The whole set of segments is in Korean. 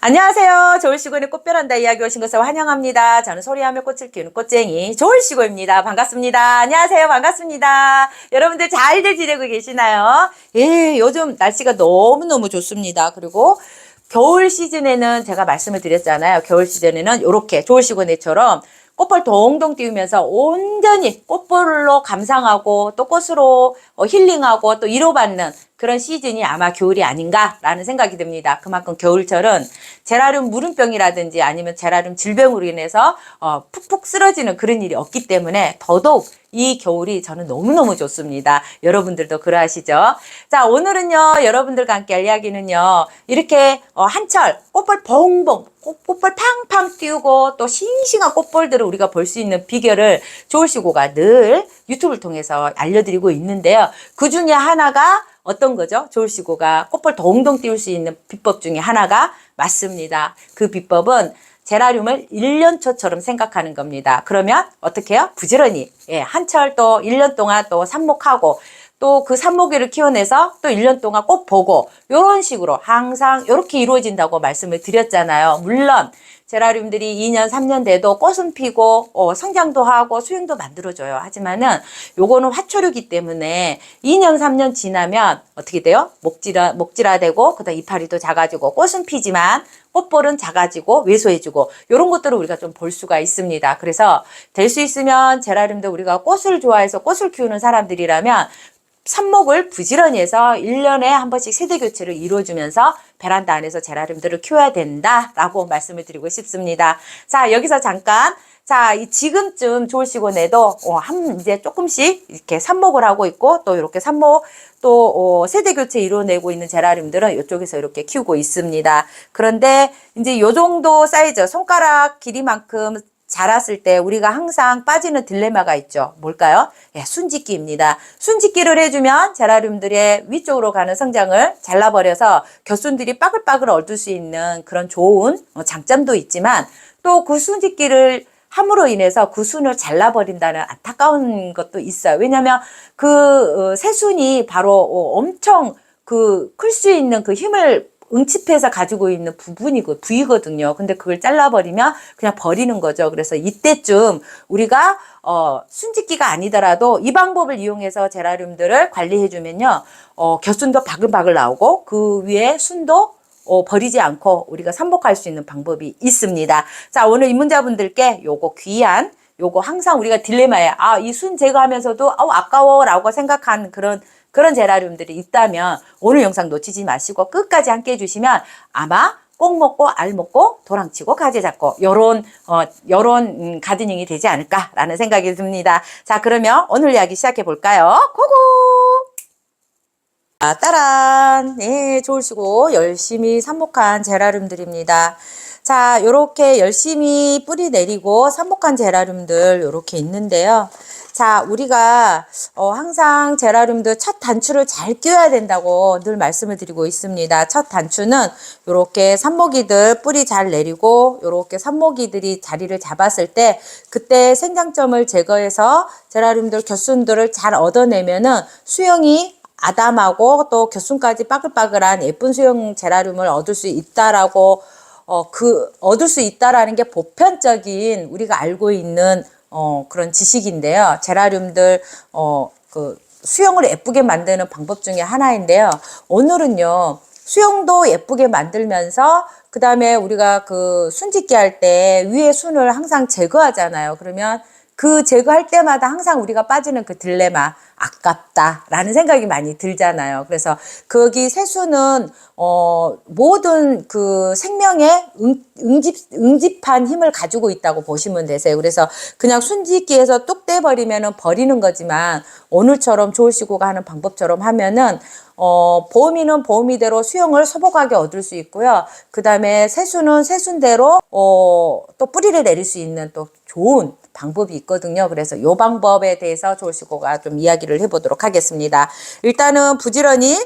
안녕하세요. 좋을시고의 꽃별한다 이야기 오신 것을 환영합니다. 저는 소리하며 꽃을 키우는 꽃쟁이 좋을시고입니다. 반갑습니다. 안녕하세요. 반갑습니다. 여러분들 잘들 지내고 계시나요? 예, 요즘 날씨가 너무너무 좋습니다. 그리고 겨울 시즌에는 제가 말씀을 드렸잖아요. 겨울 시즌에는 이렇게 좋을시고네처럼 꽃볼 동동 띄우면서 온전히 꽃볼로 감상하고 또 꽃으로 어, 힐링하고 또 위로받는 그런 시즌이 아마 겨울이 아닌가라는 생각이 듭니다. 그만큼 겨울철은 제라늄 무름병이라든지 아니면 제라늄 질병으로 인해서 어, 푹푹 쓰러지는 그런 일이 없기 때문에 더더욱 이 겨울이 저는 너무너무 좋습니다. 여러분들도 그러하시죠? 자, 오늘은요, 여러분들과 함께 할 이야기는요, 이렇게 어, 한철 꽃볼 꽃, 꽃볼 팡팡 띄우고 또 싱싱한 꽃볼들을 우리가 볼 수 있는 비결을 조울시고가 늘 유튜브를 통해서 알려드리고 있는데요. 그 중에 하나가 어떤 거죠? 조울시고가 꽃볼 동동 띄울 수 있는 비법 중에 하나가 맞습니다. 그 비법은 제라늄을 1년 초처럼 생각하는 겁니다. 그러면 어떻게 해요? 부지런히 예, 한철 또 1년 동안 또 삽목하고 또 그 삽목이를 키워내서 또 1년 동안 꽃 보고 요런 식으로 항상 이렇게 이루어진다고 말씀을 드렸잖아요. 물론 제라늄들이 2년, 3년 돼도 꽃은 피고 어, 성장도 하고 수영도 만들어줘요. 하지만은 요거는 화초류기 때문에 2년, 3년 지나면 어떻게 돼요? 목질화, 목질화되고 그다음 이파리도 작아지고 꽃은 피지만 꽃볼은 작아지고 왜소해지고 이런 것들을 우리가 좀 볼 수가 있습니다. 그래서 될 수 있으면 제라늄도 우리가 꽃을 좋아해서 꽃을 키우는 사람들이라면 삽목을 부지런히 해서 1년에 한 번씩 세대 교체를 이루어주면서 베란다 안에서 제라늄들을 키워야 된다라고 말씀을 드리고 싶습니다. 자, 여기서 잠깐 자, 이 지금쯤 좋으시고내도 어, 한 이제 조금씩 이렇게 삽목을 하고 있고 또 이렇게 삽목 또 어, 세대 교체 이루어내고 있는 제라늄들은 이쪽에서 이렇게 키우고 있습니다. 그런데 이제 요 정도 사이즈 손가락 길이만큼 자랐을 때 우리가 항상 빠지는 딜레마가 있죠. 뭘까요? 예, 순짓기입니다. 순짓기를 해주면 제라늄들의 위쪽으로 가는 성장을 잘라버려서 곁순들이 빠글빠글 얻을 수 있는 그런 좋은 어, 장점도 있지만 또 그 순짓기를 함으로 인해서 그 순을 잘라버린다는 안타까운 것도 있어요. 왜냐하면 그 어, 새순이 바로 어, 엄청 그 클 수 있는 그 힘을 응집해서 가지고 있는 부분이고 부위거든요. 근데 그걸 잘라버리면 그냥 버리는 거죠. 그래서 이때쯤 우리가 어 순짓기가 아니더라도 이 방법을 이용해서 제라늄들을 관리해주면요, 어 곁순도 바글바글 나오고 그 위에 순도 어, 버리지 않고 우리가 삼복할 수 있는 방법이 있습니다. 자, 오늘 입문자분들께 요거 귀한 요거 항상 우리가 딜레마에 아, 이 순 제거하면서도 아우 아까워 라고 생각한 그런 그런 제라늄들이 있다면 오늘 영상 놓치지 마시고 끝까지 함께 해주시면 아마 꼭 먹고 알 먹고 도랑치고 가지 잡고 요런 어 요런 음, 가드닝이 되지 않을까라는 생각이 듭니다. 자 그러면 오늘 이야기 시작해 볼까요? 고고. 아, 따란. 네, 좋으시고 열심히 삽목한 제라늄들입니다. 자, 요렇게 열심히 뿌리 내리고 삽목한 제라늄들 요렇게 있는데요. 자, 우리가 어, 항상 제라늄들 첫 단추를 잘 끼워야 된다고 늘 말씀을 드리고 있습니다. 첫 단추는 요렇게 삽목이들 뿌리 잘 내리고 요렇게 삽목이들이 자리를 잡았을 때 그때 생장점을 제거해서 제라늄들 곁순들을 잘 얻어내면은 수영이 아담하고 또 곁순까지 빠글빠글한 예쁜 수영 제라늄을 얻을 수 있다라고 어 그 얻을 수 있다라는 게 보편적인 우리가 알고 있는 어 그런 지식인데요. 제라늄들 어 그 수영을 예쁘게 만드는 방법 중에 하나인데요. 오늘은요. 수영도 예쁘게 만들면서 그 다음에 우리가 그 순짓기 할 때 위에 순을 항상 제거하잖아요. 그러면 그 제거할 때마다 항상 우리가 빠지는 그 딜레마 아깝다라는 생각이 많이 들잖아요. 그래서 거기 세수는 어 모든 그 생명의 응, 응집 응집한 힘을 가지고 있다고 보시면 되세요. 그래서 그냥 순짓기에서 뚝 떼 버리면은 버리는 거지만 오늘처럼 좋으시고가 하는 방법처럼 하면은 어, 보험이는 보험이대로 수영을 소복하게 얻을 수 있고요. 그 다음에 세수는 세순대로, 어, 또 뿌리를 내릴 수 있는 또 좋은 방법이 있거든요. 그래서 요 방법에 대해서 조시고가 좀 이야기를 해보도록 하겠습니다. 일단은 부지런히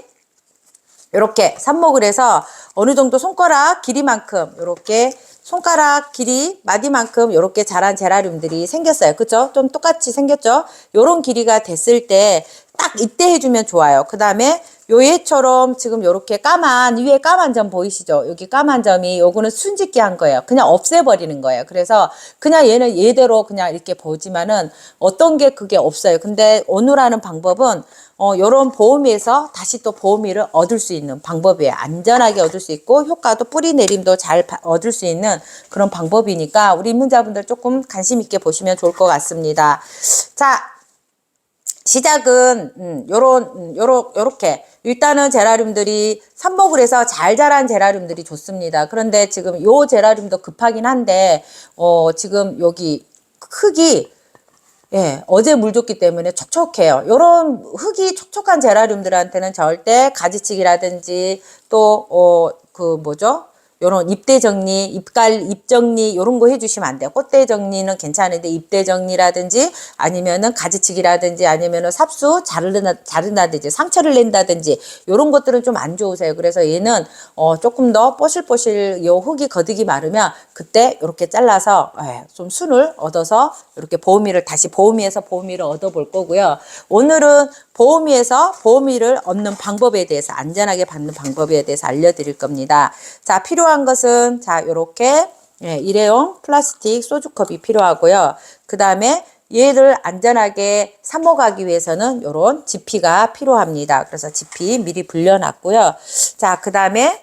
이렇게 삽목을 해서 어느 정도 손가락 길이만큼 이렇게 손가락 길이 마디만큼 이렇게 자란 제라늄들이 생겼어요. 그죠? 좀 똑같이 생겼죠? 요런 길이가 됐을 때딱 이때 해주면 좋아요. 그 다음에 요 얘처럼 지금 요렇게 까만 위에 까만 점 보이시죠? 여기 까만 점이 요거는 순짓기 한 거예요. 그냥 없애버리는 거예요. 그래서 그냥 얘는 얘대로 그냥 이렇게 보지만은 어떤 게 그게 없어요. 근데 오늘 하는 방법은 어 요런 보호미에서 다시 또 보호미를 얻을 수 있는 방법이에요. 안전하게 얻을 수 있고 효과도 뿌리 내림도 잘 바- 얻을 수 있는 그런 방법이니까 우리 입문자분들 조금 관심 있게 보시면 좋을 것 같습니다. 자, 시작은 음, 요런 음, 요러 요렇게 일단은 제라늄들이 삽목을 해서 잘 자란 제라늄들이 좋습니다. 그런데 지금 요 제라늄도 급하긴 한데 어 지금 여기 흙이 예, 어제 물 줬기 때문에 촉촉해요. 요런 흙이 촉촉한 제라늄들한테는 절대 가지치기라든지 또, 어, 그 뭐죠? 요런 잎대 정리, 잎갈, 잎 정리, 요런 거 해주시면 안 돼요. 꽃대 정리는 괜찮은데 잎대 정리라든지 아니면은 가지치기라든지 아니면은 삽수 자르나, 자른다든지 상처를 낸다든지 요런 것들은 좀 안 좋으세요. 그래서 얘는 어, 조금 더 뽀실뽀실 요 흙이 거득이 마르면 그때 이렇게 잘라서 예, 좀 순을 얻어서 이렇게 보호미를 다시 보호미에서 보호미를 얻어 볼 거고요. 오늘은 보호미에서 보호미를 얻는 방법에 대해서 안전하게 받는 방법에 대해서 알려드릴 겁니다. 자 필요한 것은 자 요렇게 예, 일회용 플라스틱 소주컵이 필요하고요. 그 다음에 얘를 안전하게 삽목하기 위해서는 요런 지피가 필요합니다. 그래서 지피 미리 불려놨고요. 자, 그 다음에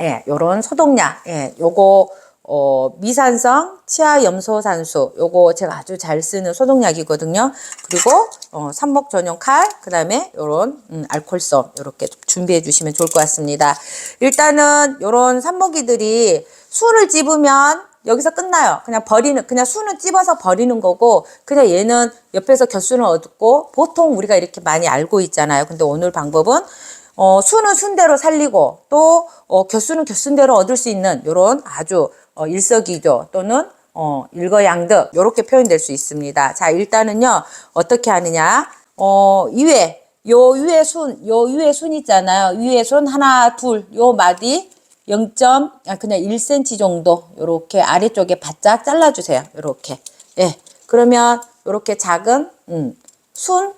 예, 요런 소독약, 예, 요거, 어, 미산성 치아 염소산수, 요거 제가 아주 잘 쓰는 소독약이거든요. 그리고, 어, 삽목 전용 칼, 그 다음에 요런, 음, 알콜솜, 요렇게 준비해 주시면 좋을 것 같습니다. 일단은 요런 삽목이들이 순을 찝으면 여기서 끝나요. 그냥 버리는, 그냥 순은 찝어서 버리는 거고, 그냥 얘는 옆에서 곁순을 얻고, 보통 우리가 이렇게 많이 알고 있잖아요. 근데 오늘 방법은 어, 수는 순대로 살리고 또 어, 곁수는 곁순대로 얻을 수 있는 요런 아주 어, 일석이조 또는 어, 일거양득 요렇게 표현될 수 있습니다. 자 일단은요 어떻게 하느냐 어, 위에 요 위에 순, 요 위에 순 있잖아요. 위에 순 하나, 둘, 요 마디 0. 아, 그냥 1cm 정도 요렇게 아래쪽에 바짝 잘라 주세요. 요렇게. 예. 그러면 요렇게 작은 음, 순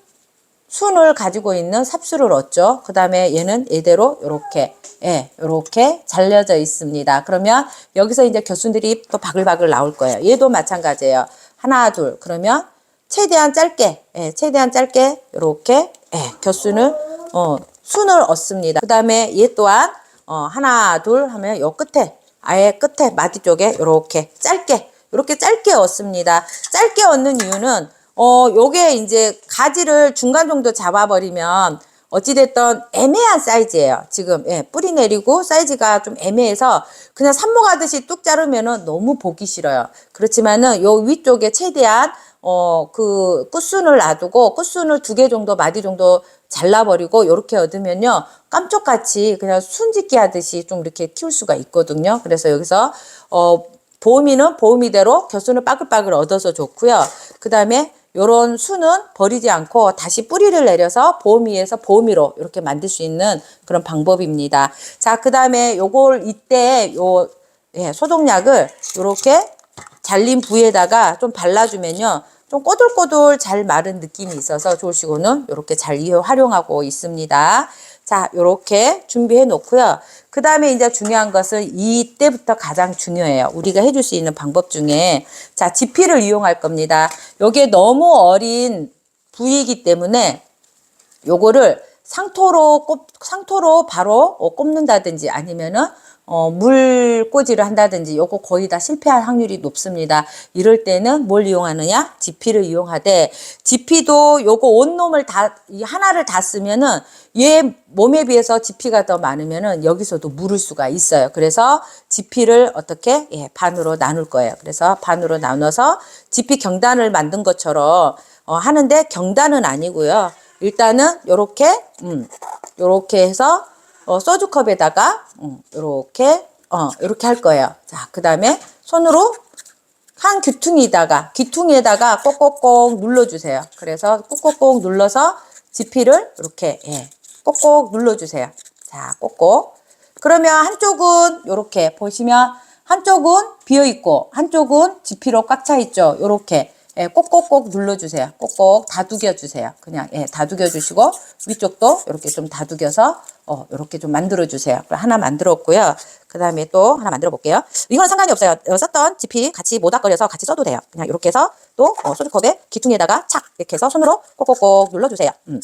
순을 가지고 있는 삽수를 얻죠. 그 다음에 얘는 이대로 이렇게 예, 이렇게 잘려져 있습니다. 그러면 여기서 이제 겨순들이 또 바글바글 나올 거예요. 얘도 마찬가지예요. 하나, 둘. 그러면 최대한 짧게, 예, 최대한 짧게 이렇게 예, 겨순을 어, 순을 얻습니다. 그 다음에 얘 또한 어, 하나, 둘 하면 요 끝에 아예 끝에 마디 쪽에 이렇게 짧게 이렇게 짧게 얻습니다. 짧게 얻는 이유는 어, 요게 이제 가지를 중간 정도 잡아버리면 어찌됐든 애매한 사이즈예요. 지금, 예, 뿌리 내리고 사이즈가 좀 애매해서 그냥 삽목하듯이 뚝 자르면은 너무 보기 싫어요. 그렇지만은 요 위쪽에 최대한 어, 그 끝순을 놔두고 끝순을 두 개 정도, 마디 정도 잘라버리고 요렇게 얻으면요. 깜짝같이 그냥 순짓기 하듯이 좀 이렇게 키울 수가 있거든요. 그래서 여기서, 어, 보호미는 보호미대로 곁순을 빠글빠글 얻어서 좋고요. 그 다음에 요런 수는 버리지 않고 다시 뿌리를 내려서 보호미에서 보호미로 이렇게 만들 수 있는 그런 방법입니다. 자, 그 다음에 요걸 이때 요 예, 소독약을 요렇게 잘린 부위에다가 좀 발라주면요. 좀 꼬들꼬들 잘 마른 느낌이 있어서 좋으시고는 이렇게 잘 활용하고 있습니다. 자, 요렇게 준비해 놓고요. 그 다음에 이제 중요한 것은 이때부터 가장 중요해요. 우리가 해줄 수 있는 방법 중에. 자, 지피를 이용할 겁니다. 요게 너무 어린 부위이기 때문에 요거를 상토로 꼽, 상토로 바로 어, 꼽는다든지 아니면은 어, 물꽂이를 한다든지 요거 거의 다 실패할 확률이 높습니다. 이럴 때는 뭘 이용하느냐? 지피를 이용하되 지피도 요거 온몸을 다이 하나를 다 쓰면은 얘 몸에 비해서 지피가 더 많으면은 여기서도 물을 수가 있어요. 그래서 지피를 어떻게 예, 반으로 나눌 거예요. 그래서 반으로 나눠서 지피 경단을 만든 것처럼 어, 하는데 경단은 아니고요. 일단은 요렇게 음, 요렇게 해서 어, 소주 컵에다가 음, 요렇게 어, 요렇게 할 거예요. 자, 그 다음에 손으로 한 귀퉁이다가 귀퉁이에다가 꼭꼭꼭 눌러주세요. 그래서 꼭꼭꼭 눌러서 지피를 이렇게 예, 꼭꼭 눌러주세요. 자, 꼭꼭. 그러면 한쪽은 이렇게 보시면 한쪽은 비어 있고 한쪽은 지피로 꽉 차 있죠. 요렇게 예, 꼭꼭꼭 눌러주세요. 꼭꼭 다두겨 주세요. 그냥 예, 다두겨 주시고 위쪽도 이렇게 좀 다두겨서 어, 이렇게 좀 만들어 주세요. 그럼 하나 만들었고요. 그 다음에 또 하나 만들어 볼게요. 이거는 상관이 없어요. 어, 썼던 지피 같이 모닥거려서 같이 써도 돼요. 그냥 이렇게 해서 또 어, 소주컵에 귀퉁이에다가 착 이렇게 해서 손으로 꼭꼭꼭 눌러주세요. 음.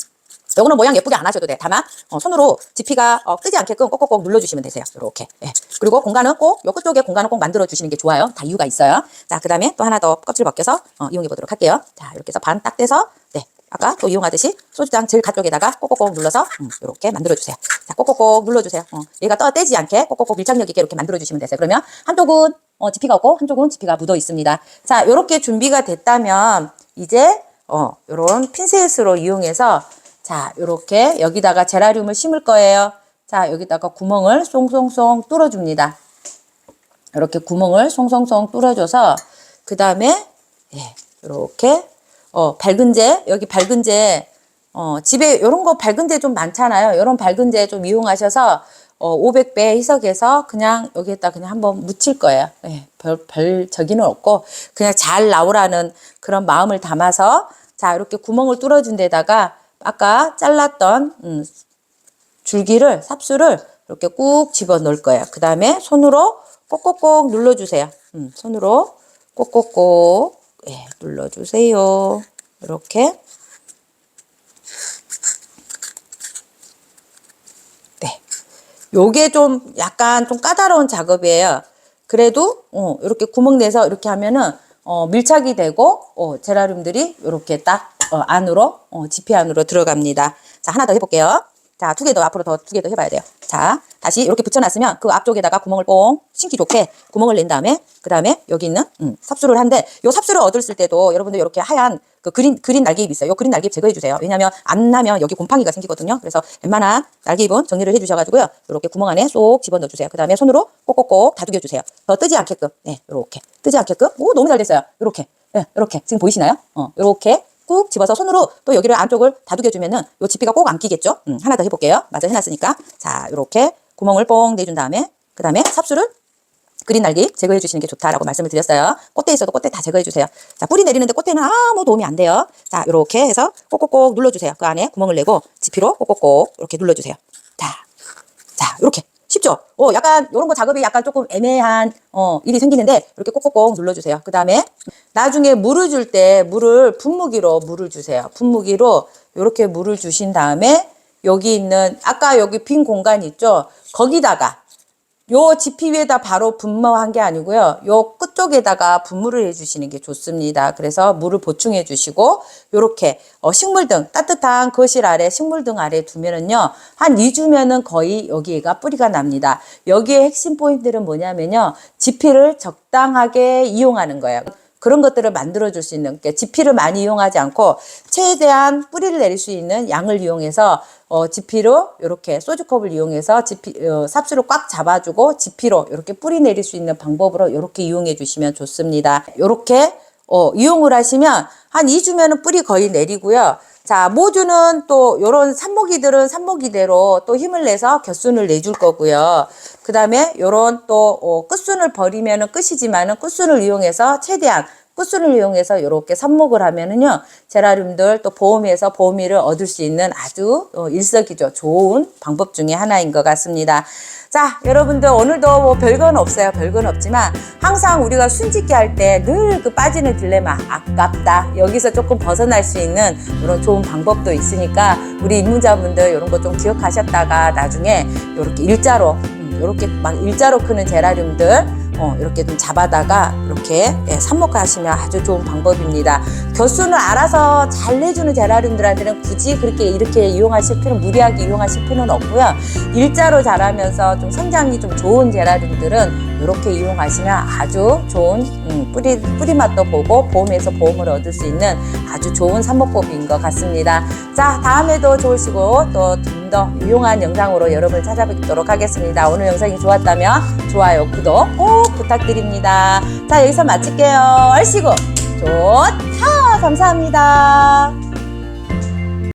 요거는 모양 예쁘게 안 하셔도 돼. 다만 어, 손으로 지피가 어, 뜨지 않게끔 꼭꼭꼭 눌러주시면 되세요. 이렇게. 예. 그리고 공간은 꼭 요 끝쪽에 공간은 꼭 만들어 주시는 게 좋아요. 다 이유가 있어요. 자, 그 다음에 또 하나 더 껍질 벗겨서 어, 이용해 보도록 할게요. 자, 이렇게 해서 반 딱 떼서 네. 아까 또 이용하듯이 소주장 제일 가쪽에다가 꼭꼭꼭 눌러서 음, 이렇게 만들어 주세요. 자, 꼭꼭꼭 눌러 주세요. 어, 얘가 떠 떼지 않게 꼭꼭꼭 밀착력 있게 이렇게 만들어 주시면 되세요. 그러면 한쪽은 어, 지피가 없고 한쪽은 지피가 묻어 있습니다. 자, 이렇게 준비가 됐다면 이제 어, 요런 핀셋으로 이용해서 자, 요렇게 여기다가 제라늄을 심을 거예요. 자, 여기다가 구멍을 송송송 뚫어줍니다. 이렇게 구멍을 송송송 뚫어줘서 그 다음에 예, 이렇게 어, 밝은재 여기 밝은재 어, 집에 이런 거 밝은재 좀 많잖아요. 이런 밝은재 좀 이용하셔서 어, 500배 희석해서 그냥 여기에다 그냥 한번 묻힐 거예요. 예, 별, 별 저기는 없고 그냥 잘 나오라는 그런 마음을 담아서 자 이렇게 구멍을 뚫어준 데다가 아까 잘랐던 음, 줄기를 삽수를 이렇게 꾹 집어 넣을 거예요. 그 다음에 손으로 꼭꼭꼭 눌러주세요. 음, 손으로 꼭꼭꼭 예, 눌러주세요. 이렇게 네, 요게 좀 약간 좀 까다로운 작업이에요. 그래도 어, 이렇게 구멍 내서 이렇게 하면은 어, 밀착이 되고 어, 제라늄들이 이렇게 딱 어, 안으로 어, 지피 안으로 들어갑니다. 자 하나 더 해볼게요. 자 두 개 더 앞으로 더 두 개 더 해봐야 돼요. 자 다시 이렇게 붙여놨으면 그 앞쪽에다가 구멍을 뽕 신기 좋게 구멍을 낸 다음에 그 다음에 여기 있는 음, 삽수를 한데 요 삽수를 얻을 때도 여러분들 이렇게 하얀 그 그린 그린 날개잎 있어요. 요 그린 날개잎 제거해 주세요. 왜냐하면 안 나면 여기 곰팡이가 생기거든요. 그래서 웬만한 날개잎은 정리를 해주셔가지고요. 이렇게 구멍 안에 쏙 집어 넣어 주세요. 그 다음에 손으로 꼭꼭꼭 다독여 주세요. 더 뜨지 않게끔. 네, 이렇게 뜨지 않게끔. 오 너무 잘 됐어요. 이렇게. 네, 이렇게 지금 보이시나요? 어, 이렇게 꾹 집어서 손으로 또 여기를 안쪽을 다독여 주면은 요 지피가 꼭 안 끼겠죠? 음, 하나 더 해볼게요. 마저 해놨으니까 자 이렇게 구멍을 뽕 내준 다음에 그 다음에 삽수를 그린 날개 제거해 주시는 게 좋다라고 말씀을 드렸어요. 꽃대 있어도 꽃대 다 제거해 주세요. 자, 뿌리 내리는데 꽃대는 아무 도움이 안 돼요. 자, 이렇게 해서 꼭꼭꼭 눌러주세요. 그 안에 구멍을 내고 지피로 꼭꼭꼭 이렇게 눌러주세요. 자, 자, 이렇게 쉽죠? 어, 약간 이런 거 작업이 약간 조금 애매한 어, 일이 생기는데 이렇게 꼭꼭꼭 눌러주세요. 그 다음에 나중에 물을 줄 때 물을 분무기로 물을 주세요. 분무기로 이렇게 물을 주신 다음에 여기 있는 아까 여기 빈 공간 있죠? 거기다가 요 지피 위에다 바로 분무한 게 아니고요. 요 끝쪽에다가 분무를 해주시는 게 좋습니다. 그래서 물을 보충해 주시고 요렇게 어, 식물등 따뜻한 거실 아래 식물등 아래 두면은요 한 2주면은 거의 여기가 뿌리가 납니다. 여기에 핵심 포인트는 뭐냐면요 지피를 적당하게 이용하는 거예요. 그런 것들을 만들어 줄 수 있는 게 지피를 많이 이용하지 않고 최대한 뿌리를 내릴 수 있는 양을 이용해서 어, 지피로 이렇게 소주컵을 이용해서 지피 어, 삽수를 꽉 잡아주고 지피로 이렇게 뿌리 내릴 수 있는 방법으로 이렇게 이용해 주시면 좋습니다. 이렇게 어, 이용을 하시면 한 2주면은 뿌리 거의 내리고요. 자, 모주는 또 요런 산모기들은 산모기대로 또 힘을 내서 곁순을 내줄 거고요. 그 다음에 요런 또 어, 끝순을 버리면은 끝이지만은 끝순을 이용해서 최대한 끝순을 이용해서 이렇게 삽목을 하면은요 제라늄들 또 보험에서 보험이를 얻을 수 있는 아주 어, 일석이조 좋은 방법 중에 하나인 것 같습니다. 자 여러분들 오늘도 뭐 별건 없어요 별건 없지만 항상 우리가 순짓기 할 때 늘 그 빠지는 딜레마 아깝다 여기서 조금 벗어날 수 있는 이런 좋은 방법도 있으니까 우리 입문자분들 이런 거 좀 기억하셨다가 나중에 이렇게 일자로 이렇게 막 일자로 크는 제라늄들 어, 이렇게 좀 잡아다가 이렇게 예, 삽목하시면 아주 좋은 방법입니다. 곁순을 알아서 잘 내주는 제라늄들한테는 굳이 그렇게 이렇게 이용하실 필요는 무리하게 이용하실 필요는 없고요. 일자로 자라면서 좀 성장이 좀 좋은 제라늄들은 이렇게 이용하시면 아주 좋은 음, 뿌리 뿌리 맛도 보고 보험에서 보험을 얻을 수 있는 아주 좋은 삽목법인 것 같습니다. 자 다음에도 좋으시고 또 좀 더 유용한 영상으로 여러분을 찾아뵙도록 하겠습니다. 오늘 영상이 좋았다면 좋아요, 구독 꼭 부탁드립니다. 자 여기서 마칠게요. 얼씨구 좋다 감사합니다.